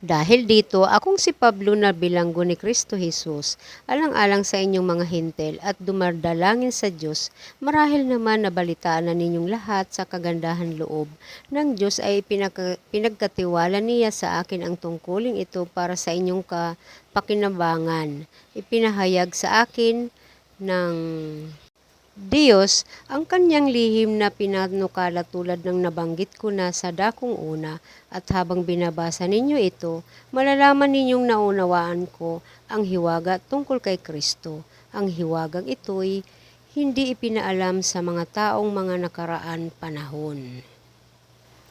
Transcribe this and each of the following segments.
Dahil dito, akong si Pablo na bilanggo ni Kristo Jesus, alang-alang sa inyong mga hintel at dumardalangin sa Diyos, marahil naman nabalitaan na ninyong lahat sa kagandahan loob ng Diyos ay pinaka- pinagkatiwala niya sa akin ang tungkuling ito para sa inyong kapakinabangan. Ipinahayag sa akin ng Diyos ang kanyang lihim na pinanukala tulad ng nabanggit ko na sa dakong una at habang binabasa ninyo ito, malalaman ninyong naunawaan ko ang hiwaga tungkol kay Kristo. Ang hiwagang ito'y hindi ipinaalam sa mga taong mga nakaraan panahon.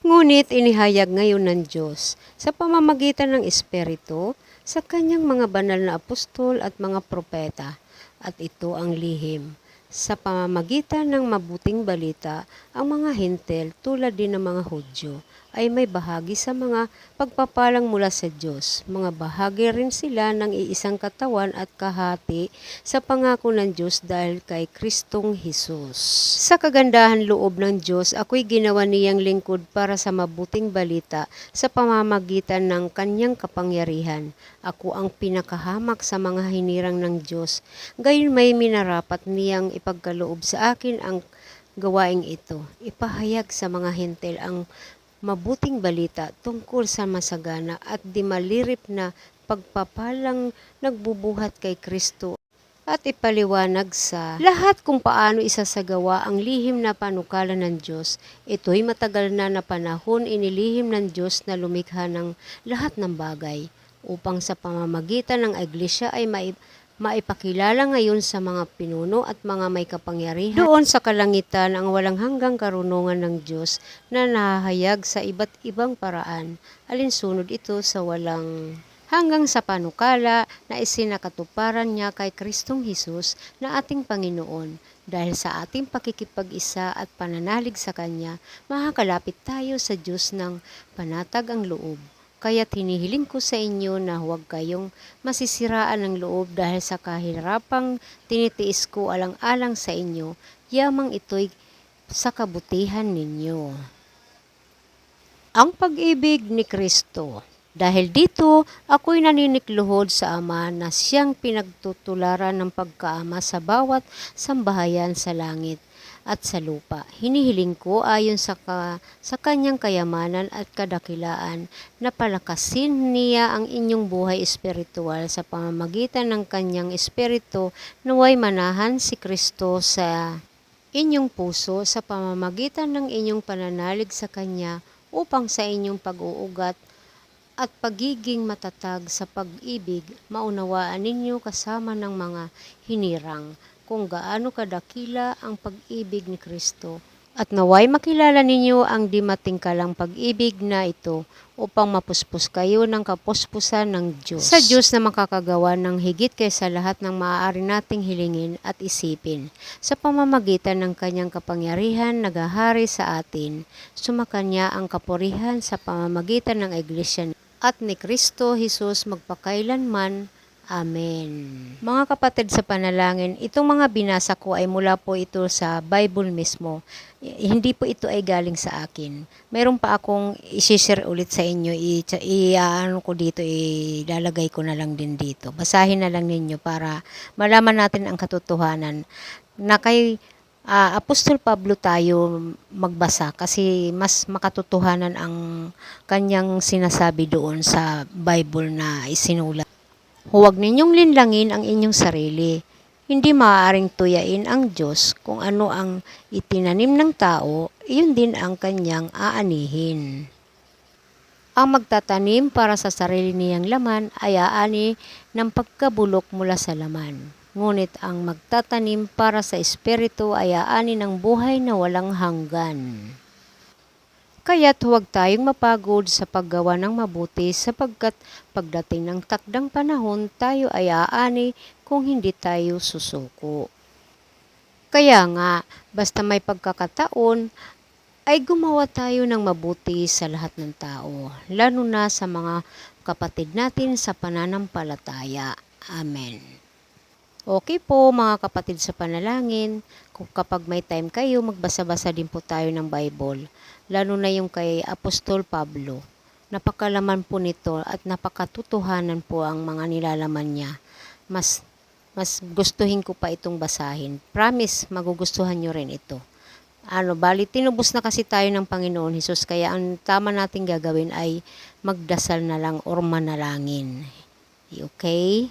Ngunit inihayag ngayon ng Diyos sa pamamagitan ng Espiritu sa kanyang mga banal na apostol at mga propeta at ito ang lihim. Sa pamamagitan ng mabuting balita, ang mga hintel tulad din ng mga Hudyo ay may bahagi sa mga pagpapalang mula sa Diyos. Mga bahagi rin sila ng iisang katawan at kahati sa pangako ng Diyos dahil kay Kristong Hesus. Sa kagandahan loob ng Diyos, ako'y ginawa niyang lingkod para sa mabuting balita sa pamamagitan ng kanyang kapangyarihan. Ako ang pinakahamak sa mga hinirang ng Diyos. Gayon may minarapat niyang ipagkaloob sa akin ang gawaing ito. Ipahayag sa mga hintel ang mabuting balita tungkol sa masagana at di malirip na pagpapalang nagbubuhat kay Kristo at ipaliwanag sa lahat kung paano isasagawa ang lihim na panukala ng Diyos. Ito'y matagal na na panahon inilihim ng Diyos na lumikha ng lahat ng bagay upang sa pamamagitan ng iglesia ay mai maipakilala ngayon sa mga pinuno at mga may kapangyarihan doon sa kalangitan ang walang hanggang karunungan ng Diyos na nahahayag sa iba't ibang paraan. Alinsunod ito sa walang hanggang sa panukala na isinakatuparan niya kay Kristong Hesus na ating Panginoon. Dahil sa ating pakikipag-isa at pananalig sa Kanya, makakalapit tayo sa Diyos ng panatag ang loob. Kaya't hinihiling ko sa inyo na huwag kayong masisiraan ng loob dahil sa kahirapang tinitiis ko alang-alang sa inyo, yamang ito'y sa kabutihan ninyo. Ang pag-ibig ni Kristo dahil dito, ako'y naninikluhod sa Ama na siyang pinagtutularan ng pagkaama sa bawat sambahayan sa langit at sa lupa. Hinihiling ko ayon sa, ka, sa kanyang kayamanan at kadakilaan na palakasin niya ang inyong buhay espiritual sa pamamagitan ng kanyang espiritu naway manahan si Kristo sa inyong puso sa pamamagitan ng inyong pananalig sa Kanya upang sa inyong pag-uugat at pagiging matatag sa pag-ibig, maunawaan ninyo kasama ng mga hinirang kung gaano kadakila ang pag-ibig ni Kristo. At naway makilala ninyo ang di matingkalang pag-ibig na ito upang mapuspos kayo ng kapuspusan ng Diyos. Sa Diyos na makakagawa ng higit kaysa lahat ng maaari nating hilingin at isipin. Sa pamamagitan ng kanyang kapangyarihan nagahari sa atin, sumakanya ang kapurihan sa pamamagitan ng Iglesia at ni Kristo Jesus magpakailanman. Amen. Mga kapatid sa panalangin, itong mga binasa ko ay mula po ito sa Bible mismo. Hindi po ito ay galing sa akin. Meron pa akong i-share ulit sa inyo. I, i ano ko dito, ilalagay ko na lang din dito. Basahin na lang ninyo para malaman natin ang katotohanan na kay ah, Apostol Pablo tayo magbasa kasi mas makatotohanan ang kanyang sinasabi doon sa Bible na isinulat. Huwag ninyong linlangin ang inyong sarili. Hindi maaaring tuyain ang Diyos kung ano ang itinanim ng tao, iyon din ang kanyang aanihin. Ang magtatanim para sa sarili niyang laman ay aani ng pagkabulok mula sa laman. Ngunit ang magtatanim para sa espiritu ay aani ng buhay na walang hanggan. Kaya't huwag tayong mapagod sa paggawa ng mabuti sapagkat pagdating ng takdang panahon tayo ay aani kung hindi tayo susuko. Kaya nga, basta may pagkakataon, ay gumawa tayo ng mabuti sa lahat ng tao, lalo na sa mga kapatid natin sa pananampalataya. Amen. Okay po mga kapatid sa panalangin, kung kapag may time kayo, magbasa-basa din po tayo ng Bible, lalo na yung kay Apostol Pablo. Napakalaman po nito at napakatutuhanan po ang mga nilalaman niya. Mas mas gustuhin ko pa itong basahin. Promise, magugustuhan nyo rin ito. Ano, bali, tinubos na kasi tayo ng Panginoon Hesus, kaya ang tama nating gagawin ay magdasal na lang or manalangin. Okay?